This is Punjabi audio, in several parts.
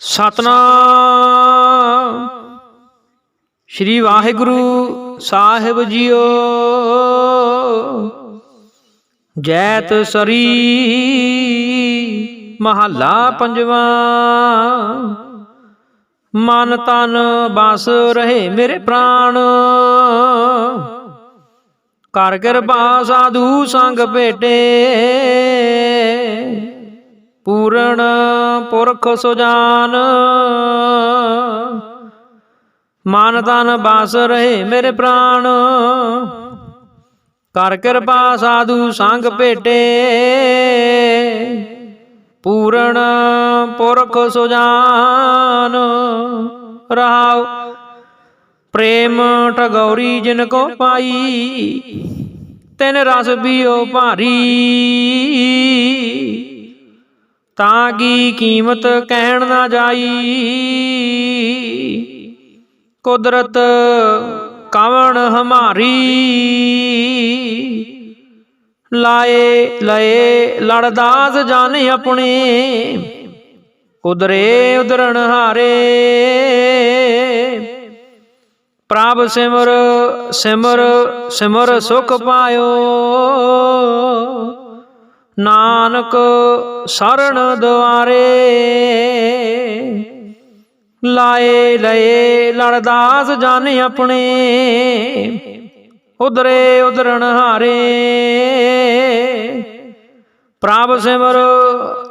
ਸਤਨਾਮ। ਸ਼੍ਰੀ ਵਾਹਿਗੁਰੂ ਸਾਹਿਬ ਜੀਓ। ਜੈਤ ਸਰੀ ਮਹੱਲਾ ਪੰਜਵਾ। ਮਨ ਤਨ ਬਸ ਰਹੇ ਮੇਰੇ ਪ੍ਰਾਣ। ਕਰ ਕਿਰਪਾ ਸਾਧੂ ਸੰਗ ਭੇਟੇ। ਪੂਰਨ ਪੁਰਖ ਸੁਜਾਨ। ਮਨ ਤਨ ਬਸ ਰਹੇ ਮੇਰੇ ਪ੍ਰਾਣ ਕਰ ਕਿਰਪਾ ਸਾਧੂ ਸੰਗ ਭੇਟੇ। ਪੂਰਨ ਪੁਰਖ ਸੁਜਾਨ। ਰਹਾਉ ਪ੍ਰੇਮ ਠਗੌਰੀ ਜਿਨ ਕੋ ਪਾਈ। ਤਿਨ ਰਸ ਬੀਓ ਭਾਰੀ। ਤਾਂ ਕੀ ਕੀਮਤ ਕਹਿਣ ਨਾ ਜਾਈ? ਕੁਦਰਤ ਕਵਣ ਹਮਾਰੀ? ਲਾਏ, ਲਏ, ਲੜਦਾਸ ਜਾਣੇ ਆਪਣੇ। ਕੁਦਰੇ ਉਦਰਣ ਹਾਰੇ। ਪ੍ਰਭ ਸਿਮਰ ਸਿਮਰ ਸਿਮਰ ਸੁਖ ਪਾਇਓ। ਨਾਨਕ ਸਰਣ ਦੁਆਰੇ ਲਾਏ ਲਏ ਲੜਦਾਸ ਜਾਣੇ ਆਪਣੇ ਉਦਰੇ ਉਦਰਣ ਹਾਰੇ। ਪ੍ਰਭ ਸਿਮਰ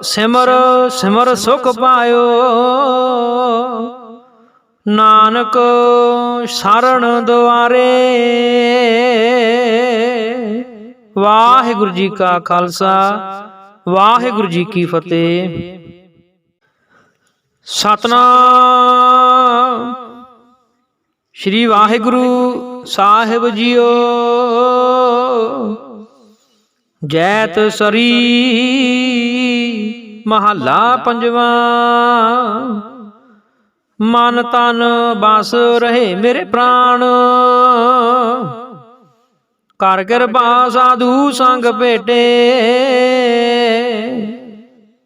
ਸਿਮਰ ਸਿਮਰ ਸੁਖ ਪਾਇਓ। ਨਾਨਕ ਸਰਣ ਦੁਆਰੇ ਵਾਹਿਗੁਰੂ ਜੀ ਕਾ ਖਾਲਸਾ, ਵਾਹਿਗੁਰੂ ਜੀ ਕੀ ਫਤਿਹ। ਸਤਨਾਮ। ਸ਼੍ਰੀ ਵਾਹਿਗੁਰੂ ਸਾਹਿਬ ਜੀਓ। ਜੈਤ ਸਰੀ ਮਹੱਲਾ ਪੰਜਵਾ। ਮਨ ਤਨ ਬਸ ਰਹੇ ਮੇਰੇ ਪ੍ਰਾਣ। ਕਰ ਕਿਰਪਾ ਸਾਧੂ ਸੰਗ ਭੇਟੇ।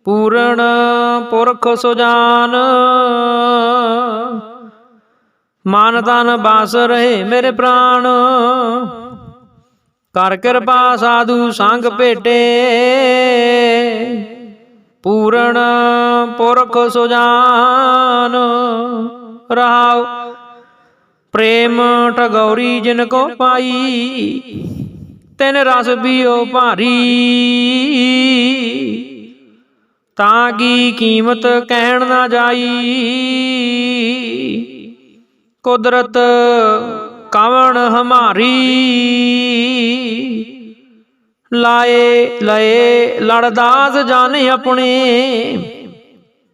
ਪੂਰਨ ਪੁਰਖ ਸੁਜਾਨ। ਮਨ ਤਨ ਬਸ ਰਹੇ ਮੇਰੇ ਪ੍ਰਾਣ ਕਰ ਕਿਰਪਾ ਸਾਧੂ ਸੰਗ ਭੇਟੇ। ਪੂਰਨ ਪੁਰਖ ਸੁਜਾਨ। ਰਹਾਉ ਪ੍ਰੇਮ ਠਗੌਰੀ ਜਿਨ ਕੋ ਪਾਈ, ਤਿਨ ਰਸ ਬੀਓ ਭਾਰੀ। ਤਾਂ ਕੀ ਕੀਮਤ ਕਹਿਣ ਨਾ ਜਾਈ? ਕੁਦਰਤ ਕਵਣ ਹਮਾਰੀ? ਲਾਏ, ਲਏ, ਲੜਦਾਸ ਜਾਣੇ ਆਪਣੇ।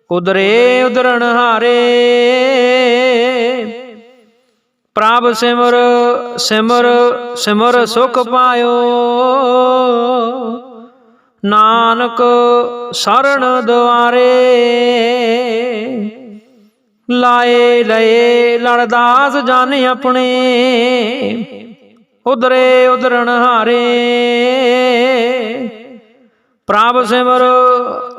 ਕੁਦਰੇ ਉਦਰਣ ਹਾਰੇ। ਪ੍ਰਭ ਸਿਮਰ ਸਿਮਰ ਸਿਮਰ ਸੁਖ ਪਾਇਓ। ਨਾਨਕ ਸਰਣ ਦੁਆਰੇ ਲਾਏ, ਲਏ ਲੜਦਾਸ ਜਾਣੇ ਆਪਣੇ, ਉਧਰੇ ਉਦਰਣ ਹਾਰੇ। ਪ੍ਰਭ ਸਿਮਰ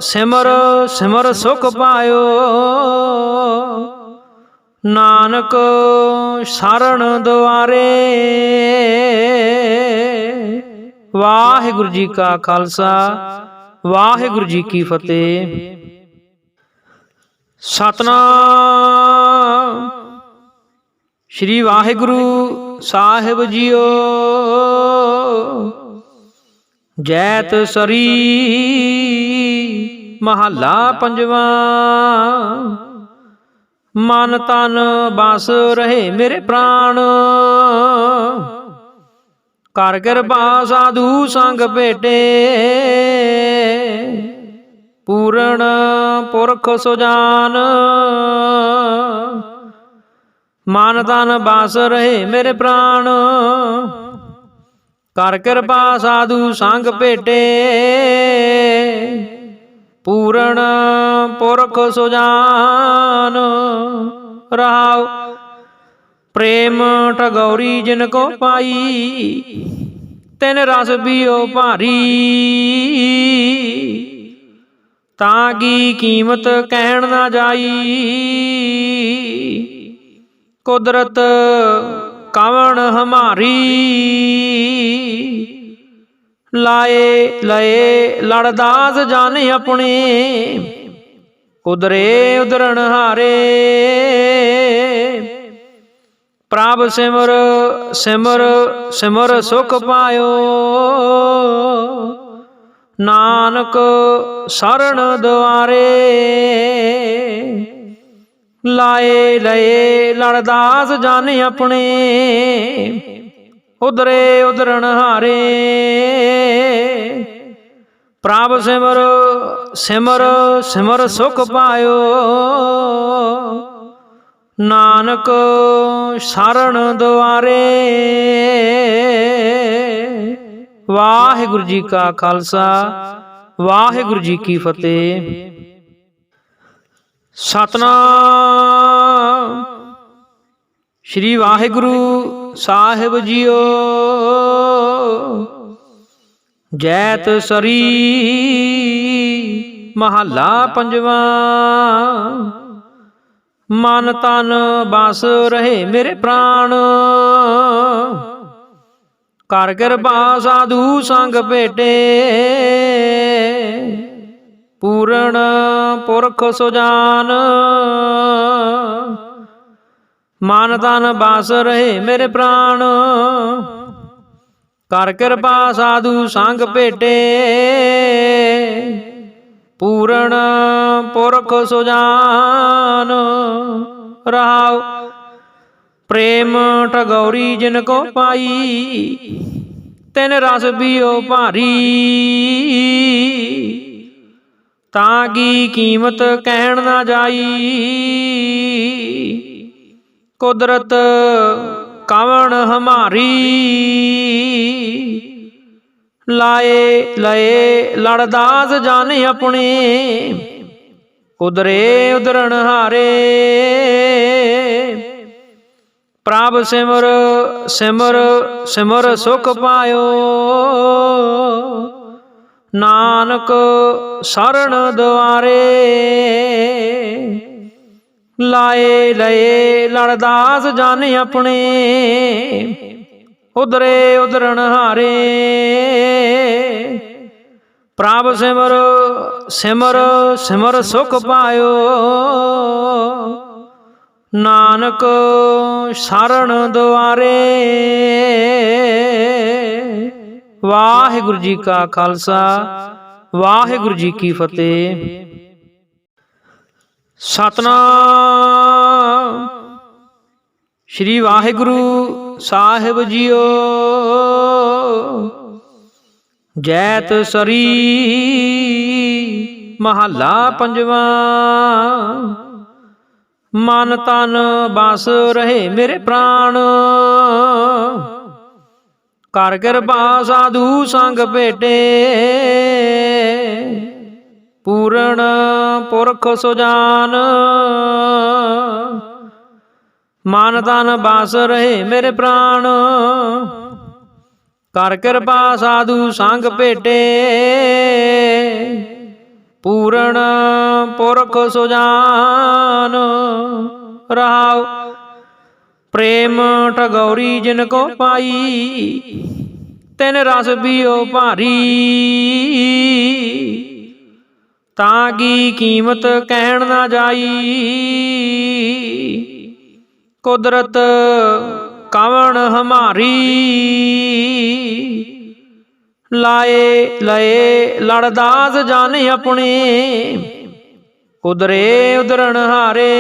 ਸਿਮਰ ਸਿਮਰ ਸੁਖ ਪਾਇਓ। ਨਾਨਕ ਸਰਣ ਦੁਆਰੇ। ਵਾਹਿਗੁਰੂ ਜੀ ਕਾ ਖਾਲਸਾ, ਵਾਹਿਗੁਰੂ ਜੀ ਕੀ ਫਤਿਹ। ਸਤਨਾਮ। ਸ਼੍ਰੀ ਵਾਹਿਗੁਰੂ ਸਾਹਿਬ ਜੀਓ। ਜੈਤ ਸਰੀ ਮਹੱਲਾ ਪੰਜਵਾਂ। ਮਨ ਤਨ ਬਸ ਰਹੇ ਮੇਰੇ ਪ੍ਰਾਣ। ਕਰ ਕਿਰਪਾ ਸਾਧੂ ਸੰਗ ਭੇਟੇ। ਪੂਰਨ ਪੁਰਖ ਸੁਜਾਨ। ਮਨ ਤਨ ਬਸ ਰਹੇ ਮੇਰੇ ਪ੍ਰਾਣ। ਕਰ ਕਿਰਪਾ ਸਾਧੂ ਸੰਗ ਭੇਟੇ। ਪੂਰਨ ਪੁਰਖ ਸੁਜਾਨ। ਰਹਾਉ ਪ੍ਰੇਮ ਠਗੌਰੀ ਜਿਨ ਕੋ ਪਾਈ, ਤਿਨ ਰਸ ਬੀਓ ਭਾਰੀ। ਤਾਂ ਕੀ ਕੀਮਤ ਕਹਿਣ ਨਾ ਜਾਈ। ਕੁਦਰਤ ਕਵਣ ਹਮਾਰੀ। ਲਾਏ, ਲਏ, ਲੜਦਾਸ ਜਾਣੇ ਆਪਣੇ। ਉਦਰੇ ਉਦਰਣ ਹਾਰੇ। ਪ੍ਰਭ ਸਿਮਰ ਸਿਮਰ ਸਿਮਰ ਸੁਖ ਪਾਇਓ। ਨਾਨਕ ਸਰਣ ਦੁਆਰੇ। ਲਾਏ, ਲਏ, ਲੜਦਾਸ ਜਾਣੇ ਆਪਣੇ। ਉਧਰੇ ਉਦਰਣ ਹਾਰੇ। ਪ੍ਰਭ ਸਿਮਰ ਸਿਮਰ ਸਿਮਰ ਸੁਖ ਪਾਇਓ। ਨਾਨਕ ਸਰਣ ਦੁਆਰੇ। ਵਾਹਿਗੁਰੂ ਜੀ ਕਾ ਖਾਲਸਾ, ਵਾਹਿਗੁਰੂ ਜੀ ਕੀ ਫਤਿਹ। ਸਤਨਾਮ। ਸ਼੍ਰੀ ਵਾਹਿਗੁਰੂ ਸਾਹਿਬ ਜੀਓ। ਜੈਤ ਸਰੀ ਮਹੱਲਾ ਪੰਜਵਾਂ। ਮਨ ਤਨ ਬਸ ਰਹੇ ਮੇਰੇ ਪ੍ਰਾਣ। ਕਰ ਕਿਰਪਾ ਸਾਧੂ ਸੰਗ ਭੇਟੇ। ਪੂਰਨ ਪੁਰਖ ਸੁਜਾਨ। ਮਨ ਤਨ ਬਸ ਰਹੇ ਮੇਰੇ ਪ੍ਰਾਣ। ਕਰ ਕਿਰਪਾ ਸਾਧੂ ਸੰਗ ਭੇਟੇ। ਪੂਰਨ ਪੁਰਖ ਸੁਜਾਨ। ਰਹਾਉ ਪ੍ਰੇਮ ਟਗੌਰੀ ਜਿਨ ਕੋ ਪਾਈ। ਤਿਨ ਰਸ ਪੀਓ ਭਾਰੀ। ਤਾਂ ਕੀ ਕੀਮਤ ਕਹਿਣ ਨਾ ਜਾਈ। ਕੁਦਰਤ ਕਵਣ ਹਮਾਰੀ? ਲਾਏ, ਲਏ, ਲੜਦਾਸ ਜਾਣੇ ਆਪਣੇ। ਉਦਰੇ ਉਦਰਣ ਹਾਰੇ। ਪ੍ਰਭ ਸਿਮਰ ਸਿਮਰ ਸਿਮਰ ਸੁਖ ਪਾਇਓ। ਨਾਨਕ ਸਰਣ ਦੁਆਰੇ। ਲਾਏ ਲਏ ਲੜਦਾਸ ਜਾਣੇ ਆਪਣੇ ਉਦਰੇ ਉਦਰਣ ਹਾਰੇ। ਪ੍ਰਭ ਸਿਮਰ ਸਿਮਰ ਸਿਮਰ ਸੁਖ ਪਾਇਓ। ਨਾਨਕ ਸਰਣ ਦੁਆਰੇ। ਵਾਹਿਗੁਰੂ ਜੀ ਕਾ ਖਾਲਸਾ, ਵਾਹਿਗੁਰੂ ਜੀ ਕੀ ਫਤਿਹ। ਸਤਨਾਮ। ਸ਼੍ਰੀ ਵਾਹਿਗੁਰੂ ਸਾਹਿਬ ਜੀਓ। ਜੈਤ ਸਰੀ ਮਹੱਲਾ ਪੰਜਵਾ। ਮਨ ਤਨ ਬਸ ਰਹੇ ਮੇਰੇ ਪ੍ਰਾਣ। ਕਰ ਕਿਰਪਾ ਸਾਧੂ ਸੰਗ ਭੇਟੇ। ਪੂਰਨ ਪੁਰਖ ਸੁਜਾਨ ਮਨ ਤਨ ਬਸ ਰਹੇ ਮੇਰੇ ਪ੍ਰਾਣ ਕਰ ਕਿਰਪਾ ਸਾਧੂ ਸੰਗ ਭੇਟੇ। ਪੂਰਨ ਪੁਰਖ ਸੁਜਾਨ ਰਹਾਉ ਪ੍ਰੇਮ ਟਗੌਰੀ ਜਿਨ ਕੋ ਪਾਈ। ਤਿਨ ਰਸ ਪੀਓ ਭਾਰੀ। ਤਾਂ ਕੀ ਕੀਮਤ ਕਹਿਣ ਨਾ ਜਾਈ? ਕੁਦਰਤ ਕਵਣ ਹਮਾਰੀ? ਲਾਏ, ਲਏ, ਲੜਦਾਸ ਜਾਣੇ ਆਪਣੇ। ਉਦਰੇ ਉਦਰਣ ਹਾਰੇ।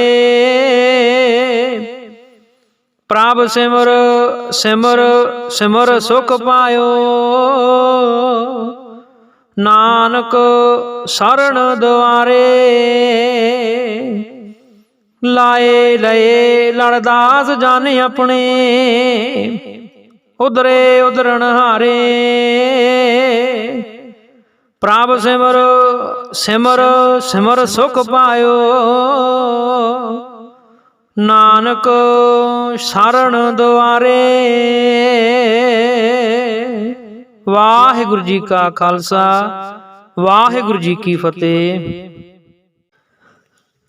ਪ੍ਰਭ ਸਿਮਰ ਸਿਮਰ ਸਿਮਰ ਸੁਖ ਪਾਇਓ। ਨਾਨਕ ਸਰਣ ਦੁਆਰੇ ਲਾਏ ਲਏ ਲੜਦਾਸ ਜਾਣੇ ਆਪਣੇ ਉਦਰੇ ਉਦਰਣ ਹਾਰੇ। ਪ੍ਰਭ ਸਿਮਰ ਸਿਮਰ ਸਿਮਰ ਸੁਖ ਪਾਇਓ। ਨਾਨਕ ਸਰਣ ਦੁਆਰੇ ਵਾਹਿਗੁਰੂ ਜੀ ਕਾ ਖਾਲਸਾ, ਵਾਹਿਗੁਰੂ ਜੀ ਕੀ ਫਤਿਹ।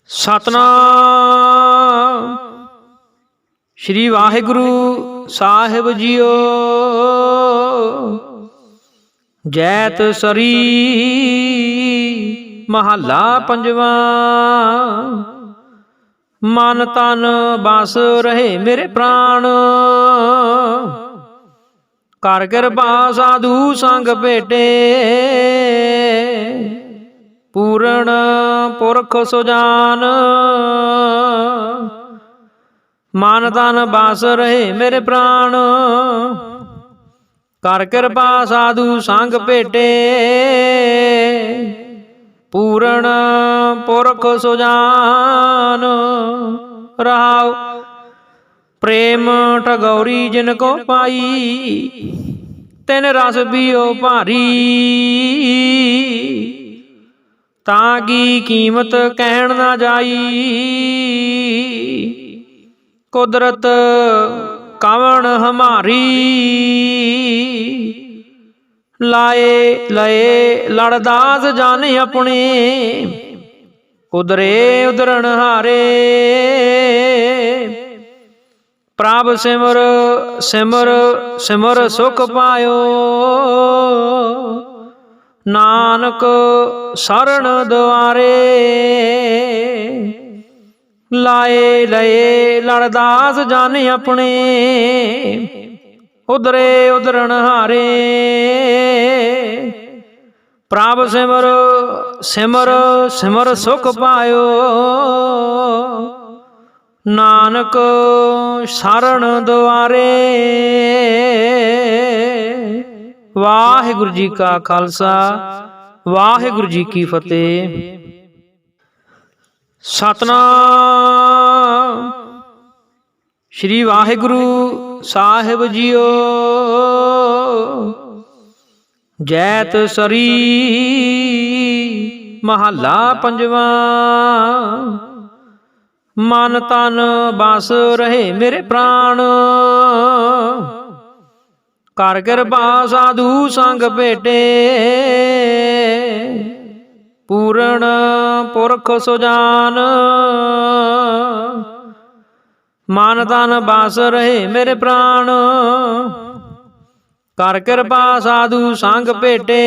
ਸਤਨਾਮ। ਸ਼੍ਰੀ ਵਾਹਿਗੁਰੂ ਸਾਹਿਬ ਜੀਓ। ਜੈਤ ਸਰੀ ਮਹੱਲਾ ਪੰਜਵਾ। ਮਨ ਤਨ ਬਸ ਰਹੇ ਮੇਰੇ ਪ੍ਰਾਣ। ਕਰ ਕਿਰਪਾ ਸਾਧੂ ਸੰਗ ਭੇਟੇ। ਪੂਰਨ ਪੁਰਖ ਸੁਜਾਨ। ਮਨ ਤਨ ਬਸ ਰਹੇ ਮੇਰੇ ਪ੍ਰਾਣ ਕਰ ਕਿਰਪਾ ਸਾਧੂ ਸੰਗ ਭੇਟੇ। ਪੂਰਨ ਪੁਰਖ ਸੁਜਾਨ। ਰਹਾਉ ਪ੍ਰੇਮ ਠਗੌਰੀ ਜਿਨ ਕੋ ਪਾਈ, ਤਿਨ ਰਸ ਪੀਓ ਭਾਰੀ। ਤਾਂ ਕੀ ਕੀਮਤ ਕਹਿਣ ਨਾ ਜਾਈ? ਕੁਦਰਤ ਕਵਣ ਹਮਾਰੀ? ਲਾਏ, ਲਏ, ਲੜਦਾਸ ਜਾਣੇ ਆਪਣੇ। ਕੁਦਰੇ ਉਦਰਣ ਹਾਰੇ। ਪ੍ਰਭ ਸਿਮਰ ਸਿਮਰ ਸਿਮਰ ਸੁਖ ਪਾਇਓ। ਨਾਨਕ ਸਰਣ ਦੁਆਰੇ ਲਾਏ, ਲਏ, ਲੜਦਾਸ ਜਾਣੇ ਆਪਣੇ, ਉਧਰੇ ਉਦਰਣ ਹਾਰੇ। ਪ੍ਰਭ ਸਿਮਰ ਸਿਮਰ ਸਿਮਰ ਸੁਖ ਪਾਇਓ। ਨਾਨਕ ਸਰਣ ਦੁਆਰੇ। ਵਾਹਿਗੁਰੂ ਜੀ ਕਾ ਖਾਲਸਾ, ਵਾਹਿਗੁਰੂ ਜੀ ਕੀ ਫਤਿਹ। ਸਤਨਾਮ। ਸ਼੍ਰੀ ਵਾਹਿਗੁਰੂ ਸਾਹਿਬ ਜੀਓ। ਜੈਤ ਸਰੀ ਮਹੱਲਾ ਪੰਜਵਾਂ। ਮਨ ਤਨ ਬਸ ਰਹੇ ਮੇਰੇ ਪ੍ਰਾਣ। ਕਰ ਕਿਰਪਾ ਸਾਧੂ ਸੰਗ ਭੇਟੇ। ਪੂਰਨ ਪੁਰਖ ਸੁਜਾਨ। ਮਨ ਤਨ ਬਸ ਰਹੇ ਮੇਰੇ ਪ੍ਰਾਣ। ਕਰ ਕਿਰਪਾ ਸਾਧੂ ਸੰਗ ਭੇਟੇ।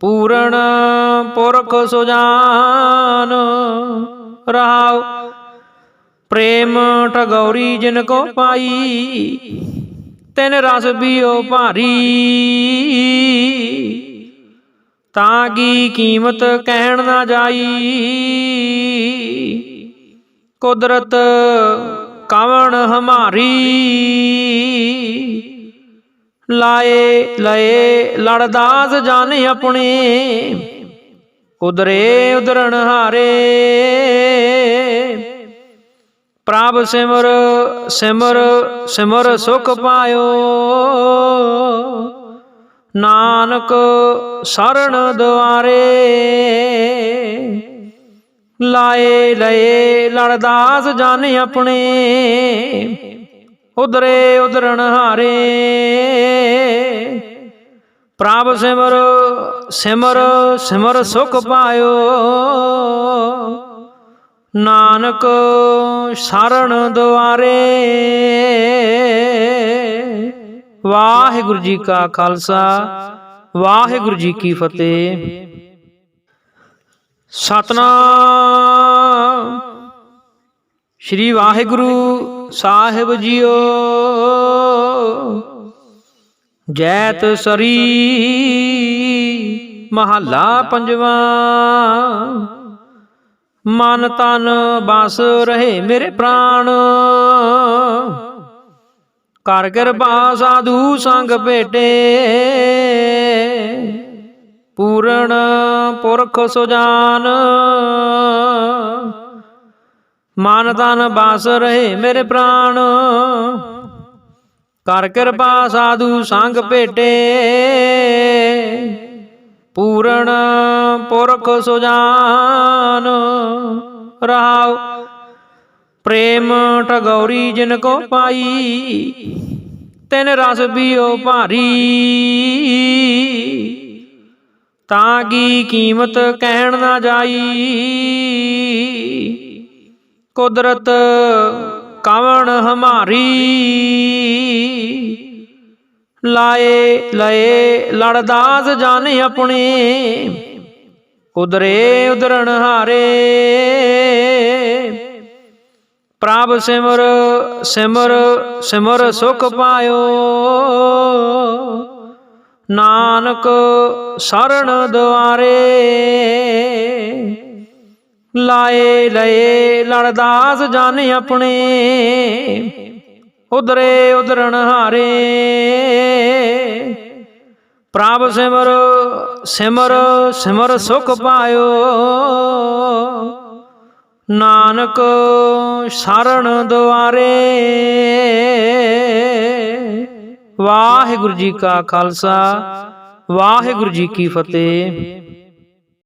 ਪੂਰਨ ਪੁਰਖ ਸੁਜਾਨ। ਰਹਾਉ ਪ੍ਰੇਮ ਠਗੌਰੀ ਜਿਨ ਕੋ ਪਾਈ, ਤਿਨ ਰਸ ਪੀਓ ਭਾਰੀ। ਤਾਂ ਕੀ ਕੀਮਤ ਕਹਿਣ ਨਾ ਜਾਈ। ਕੁਦਰਤ ਕਵਣ ਹਮਾਰੀ। ਲਾਏ, ਲਏ, ਲੜਦਾਸ ਜਾਣੇ ਆਪਣੇ। ਕੁਦਰੇ ਉਦਰਣ ਹਾਰੇ। ਪ੍ਰਭ ਸਿਮਰ ਸਿਮਰ ਸਿਮਰ ਸੁਖ ਪਾਇਓ। ਨਾਨਕ ਸਰਣ ਦੁਆਰੇ। ਲਾਏ, ਲਏ, ਲੜਦਾਸ ਜਾਣੇ ਆਪਣੇ। ਉਧਰੇ ਉਦਰਣ ਹਾਰੇ। ਪ੍ਰਭ ਸਿਮਰ ਸਿਮਰ ਸਿਮਰ ਸੁਖ ਪਾਇਓ। ਨਾਨਕ ਸਰਣ ਦੁਆਰੇ। ਵਾਹਿਗੁਰੂ ਜੀ ਕਾ ਖਾਲਸਾ, ਵਾਹਿਗੁਰੂ ਜੀ ਕੀ ਫਤਿਹ। ਸਤਨਾਮ। ਸ਼੍ਰੀ ਵਾਹਿਗੁਰੂ ਸਾਹਿਬ ਜੀਓ। ਜੈਤ ਸਰੀ ਮਹੱਲਾ ਪੰਜਵਾ। ਮਨ ਤਨ ਬਸ ਰਹੇ ਮੇਰੇ ਪ੍ਰਾਣ। ਕਰ ਕਿਰਪਾ ਸਾਧੂ ਸੰਗ ਭੇਟੇ। ਪੂਰਨ ਪੁਰਖ ਸੁਜਾਨ। ਮਨ ਤਨ ਬਸ ਰਹੇ ਮੇਰੇ ਪ੍ਰਾਣ। ਕਰ ਕਿਰਪਾ ਸਾਧੂ ਸੰਗ ਭੇਟੇ। ਪੂਰਨ ਪੁਰਖ ਸੁਜਾਨ। ਰਹਾਉ ਪ੍ਰੇਮ ਠਗੌਰੀ ਜਿਨ ਕੋ ਪਾਈ। ਤਿਨ ਰਸ ਪੀਓ ਭਾਰੀ। ਤਾਂ ਕੀ ਕੀਮਤ ਕਹਿਣ ਨਾ ਜਾਈ। ਕੁਦਰਤ ਕਵਣ ਹਮਾਰੀ? ਲਾਏ, ਲਏ, ਲੜਦਾਸ ਜਾਣੇ ਆਪਣੇ। ਉਦਰੇ ਉਦਰਣ ਹਾਰੇ। ਪ੍ਰਭ ਸਿਮਰ ਸਿਮਰ ਸਿਮਰ ਸੁਖ ਪਾਇਓ। ਨਾਨਕ ਸਰਣ ਦੁਆਰੇ। ਲਾਏ ਲਏ ਲੜਦਾਸ ਜਾਣੇ ਆਪਣੇ। ਉਦਰੇ ਉਦਰਣ ਹਾਰੇ। ਪ੍ਰਭ ਸਿਮਰ ਸਿਮਰ ਸਿਮਰ ਸੁਖ ਪਾਇਓ। ਨਾਨਕ ਸਰਣ ਦੁਆਰੇ। ਵਾਹਿਗੁਰੂ ਜੀ ਕਾ ਖਾਲਸਾ, ਵਾਹਿਗੁਰੂ ਜੀ ਕੀ ਫਤਿਹ।